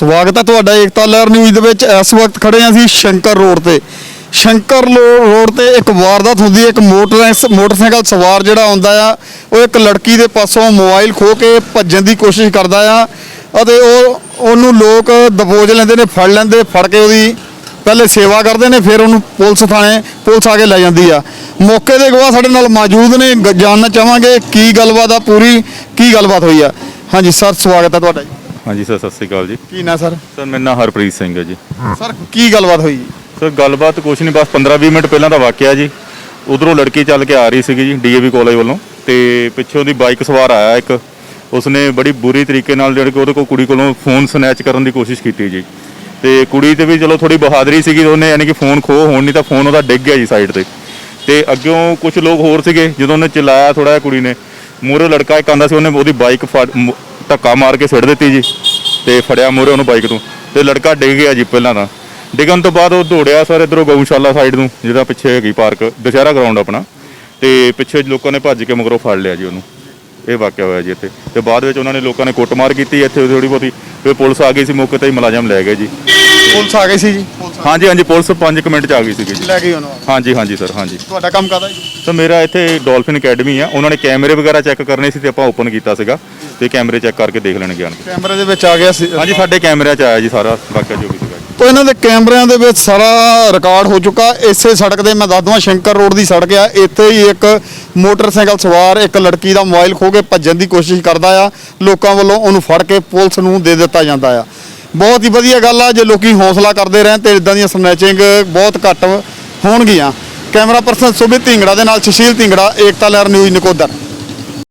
ਸਵਾਗਤ ਹੈ ਤੁਹਾਡਾ ਏਕਤਾ ਲਹਿਰ ਨਿਊਜ਼ ਦੇ ਵਿੱਚ। ਇਸ ਵਕਤ ਖੜੇ ਹਾਂ ਅਸੀਂ ਸ਼ੰਕਰ ਰੋਡ ਤੇ। ਸ਼ੰਕਰ ਲੋ- ਰੋਡ ਤੇ ਇੱਕ ਵਾਰਦਾਤ ਹੁੰਦੀ ਹੈ, ਇੱਕ ਮੋਟਰ ਮੋਟਰਸਾਈਕਲ ਸਵਾਰ ਜਿਹੜਾ ਆਉਂਦਾ ਆ, ਉਹ ਇੱਕ ਲੜਕੀ ਦੇ ਪਾਸੋਂ ਮੋਬਾਈਲ ਖੋ ਕੇ ਭੱਜਣ ਦੀ ਕੋਸ਼ਿਸ਼ ਕਰਦਾ ਆ ਅਤੇ ਉਹ, ਉਹਨੂੰ ਲੋਕ ਦਬੋਚ ਲੈਂਦੇ ਨੇ, ਫੜ ਲੈਂਦੇ, ਫੜ ਕੇ ਉਹਦੀ ਪਹਿਲੇ ਸੇਵਾ ਕਰਦੇ ਨੇ, ਫਿਰ ਉਹਨੂੰ ਪੁਲਿਸ ਥਾਣੇ, ਪੁਲਿਸ ਆ ਕੇ ਲੈ ਜਾਂਦੀ ਆ। ਮੌਕੇ ਦੇ ਗਵਾਹ ਸਾਡੇ ਨਾਲ ਮੌਜੂਦ ਨੇ। ਗ- ਜਾਣਨਾ ਚਾਹਾਂਗੇ ਕੀ ਗੱਲਬਾਤ ਆ ਪੂਰੀ, ਕੀ ਗੱਲਬਾਤ ਹੋਈ ਆ। ਹਾਂਜੀ, ਸਰ, ਸਵਾਗਤ ਹੈ ਤੁਹਾਡਾ ਜੀ। ਹਾਂਜੀ ਸਰ ਸਤਿ ਸ਼੍ਰੀ ਅਕਾਲ ਜੀ। ਕੀ ਨਾ ਸਰ? ਸਰ ਮੇਰਾ ਨਾਮ ਹਰਪ੍ਰੀਤ ਸਿੰਘ ਹੈ ਜੀ। ਸਰ ਕੀ ਗੱਲਬਾਤ ਹੋਈ? ਜੀ ਸਰ ਗੱਲਬਾਤ ਕੁਛ ਨਹੀਂ ਬਸ 15-20 ਮਿੰਟ ਪਹਿਲਾਂ ਦਾ ਵਾਕਿਆ ਜੀ। ਉਧਰੋਂ ਲੜਕੀ ਚੱਲ ਕੇ ਆ ਰਹੀ ਸੀਗੀ ਜੀ ਡੀਏਵੀ ਕਾਲਜ ਵੱਲੋਂ। ਤੇ ਪਿੱਛੋਂ ਦੀ ਬਾਈਕ ਸਵਾਰ ਆਇਆ ਇੱਕ। ਉਸਨੇ ਬੜੀ ਬੁਰੀ ਤਰੀਕੇ ਨਾਲ ਜਿਹੜੇ ਕਿ ਉਹਦੇ ਕੋਲ ਕੁੜੀ ਕੋਲੋਂ ਫੋਨ ਸਨੈਚ ਕਰਨ ਦੀ ਕੋਸ਼ਿਸ਼ ਕੀਤੀ ਜੀ। ਤੇ ਕੁੜੀ ਤੇ ਵੀ ਚਲੋ ਥੋੜੀ ਬਹਾਦਰੀ ਸੀਗੀ ਉਹਨੇ ਯਾਨੀ ਕਿ ਫੋਨ ਖੋ ਹੋਣ ਨਹੀਂ ਤਾਂ ਫੋਨ ਉਹਦਾ ਡਿੱਗ ਗਿਆ ਜੀ ਸਾਈਡ ਤੇ। ਤੇ ਅੱਗਿਓਂ ਕੁਝ ਲੋਕ ਹੋਰ ਸੀਗੇ ਜਦੋਂ ਉਹਨੇ ਚਿল্ਲਾਇਆ ਥੋੜਾ ਜਿਹਾ ਕੁੜੀ ਨੇ। ਮੂਹਰੇ ਲੜਕਾ ਇੱਕ ਆਂਦਾ ਸੀ ਉਹਨੇ ਉਹਦੀ ਬਾਈਕ ਧੱਕਾ ਮਾਰ ਕੇ ਸਿੱਟ ਦਿੱਤੀ ਜੀ ਤੇ ਫੜਿਆ ਮੂਹਰੇ ਉਹਨੂੰ ਬਾਈਕ ਤੋਂ। ਤੇ ਲੜਕਾ ਡਿੱਗ ਗਿਆ ਜੀ ਪਹਿਲਾਂ ਤਾਂ। ਡਿੱਗਣ ਤੋਂ ਬਾਅਦ ਉਹ ਦੌੜਿਆ ਸਰ ਇਧਰੋਂ ਗਊਸ਼ਾਲਾ ਸਾਈਡ ਨੂੰ, ਜਿਹਦਾ ਪਿੱਛੇ ਹੈਗੀ ਪਾਰਕ ਦੁਸ਼ਹਿਰਾ ਗਰਾਊਂਡ ਆਪਣਾ। ਤੇ ਪਿੱਛੇ ਲੋਕਾਂ ਨੇ ਭੱਜ ਕੇ ਮਗਰੋਂ ਫੜ ਲਿਆ ਜੀ ਉਹਨੂੰ। ਇਹ ਵਾਕਿਆ ਹੋਇਆ ਜੀ ਇੱਥੇ। ਤੇ ਬਾਅਦ ਵਿੱਚ ਉਹਨਾਂ ਨੇ ਲੋਕਾਂ ਨੇ ਕੁੱਟਮਾਰ ਕੀਤੀ ਇੱਥੇ ਥੋੜੀ ਬਹੁਤੀ। ਫਿਰ ਪੁਲਿਸ ਆ ਗਈ ਸੀ ਮੌਕੇ ਤੇ ਹੀ ਮੁਲਾਜ਼ਮ ਲੈ ਗਏ ਜੀ। ਪੁਲਿਸ ਆ ਗਈ ਸੀ ਜੀ? ਹਾਂਜੀ ਹਾਂਜੀ ਪੁਲਿਸ 5 ਮਿੰਟ ਚ ਆ ਗਈ ਸੀਗੀ ਜੀ। ਲੈ ਗਈ ਉਹਨੂੰ? ਹਾਂਜੀ ਹਾਂਜੀ ਸਰ ਹਾਂਜੀ। ਤੁਹਾਡਾ ਕੰਮ ਕਰਦਾ ਜੀ? ਤਾਂ ਮੇਰਾ ਇੱਥੇ ਡੋਲਫਿਨ ਅਕੈਡਮੀ ਆ। ਉਹਨਾਂ ਨੇ ਕੈਮਰੇ ਵਗੈਰਾ ਚੈੱਕ ਕਰਨੇ ਸੀ ਤੇ ਆਪਾਂ ਓਪਨ ਕੀਤਾ ਸੀਗਾ। ਤੇ ਕੈਮਰੇ ਚੈੱਕ ਕਰਕੇ ਦੇਖ ਲੈਣਗੇ ਆਣ ਕੇ। ਕੈਮਰੇ ਦੇ ਵਿੱਚ ਆ ਗਿਆ ਸੀ। ਹਾਂਜੀ ਸਾਡੇ ਕੈਮਰਿਆਂ 'ਚ ਆਇਆ ਜੀ ਸਾਰਾ ਵਾਕਿਆ ਜੋ ਵੀ। ਸੀਗਾ ਇਹਨਾਂ ਦੇ ਕੈਮਰਿਆਂ ਦੇ ਵਿੱਚ ਸਾਰਾ ਰਿਕਾਰਡ ਹੋ ਚੁੱਕਾ। ਇਸੇ ਸੜਕ ਦੇ ਮੈਂ ਦੱਸ ਦਵਾਂ ਸ਼ੰਕਰ ਰੋਡ ਦੀ ਸੜਕ ਆ। ਇੱਥੇ ਹੀ ਇੱਕ ਮੋਟਰਸਾਈਕਲ ਸਵਾਰ ਇੱਕ ਲੜਕੀ ਦਾ ਮੋਬਾਈਲ ਖੋ ਕੇ ਭੱਜਣ ਦੀ ਕੋਸ਼ਿਸ਼ ਕਰਦਾ ਆ। ਲੋਕਾਂ ਵੱਲੋਂ ਉਹਨੂੰ ਫੜ ਕੇ ਪੁਲਿਸ ਨੂੰ ਦੇ ਦਿੱਤਾ ਜਾਂਦਾ ਆ। ਬਹੁਤ ਹੀ ਵਧੀਆ ਗੱਲ ਆ, ਜੇ ਲੋਕੀ ਹੌਸਲਾ ਕਰਦੇ ਰਹਿਣ ਤੇ ਇਦਾਂ ਦੀਆਂ ਸਨੈਚਿੰਗ ਬਹੁਤ ਘੱਟ ਹੋਣਗੀਆਂ। ਕੈਮਰਾ ਪਰਸਨ ਸੁਭਿਤ ਢਿੰਗੜਾ ਦੇ ਨਾਲ ਸੁਸ਼ੀਲ ਢਿੰਗੜਾ, ਏਕਤਾ ਲਹਿਰ ਨਿਊਜ਼ ਨਕੋਦਰ।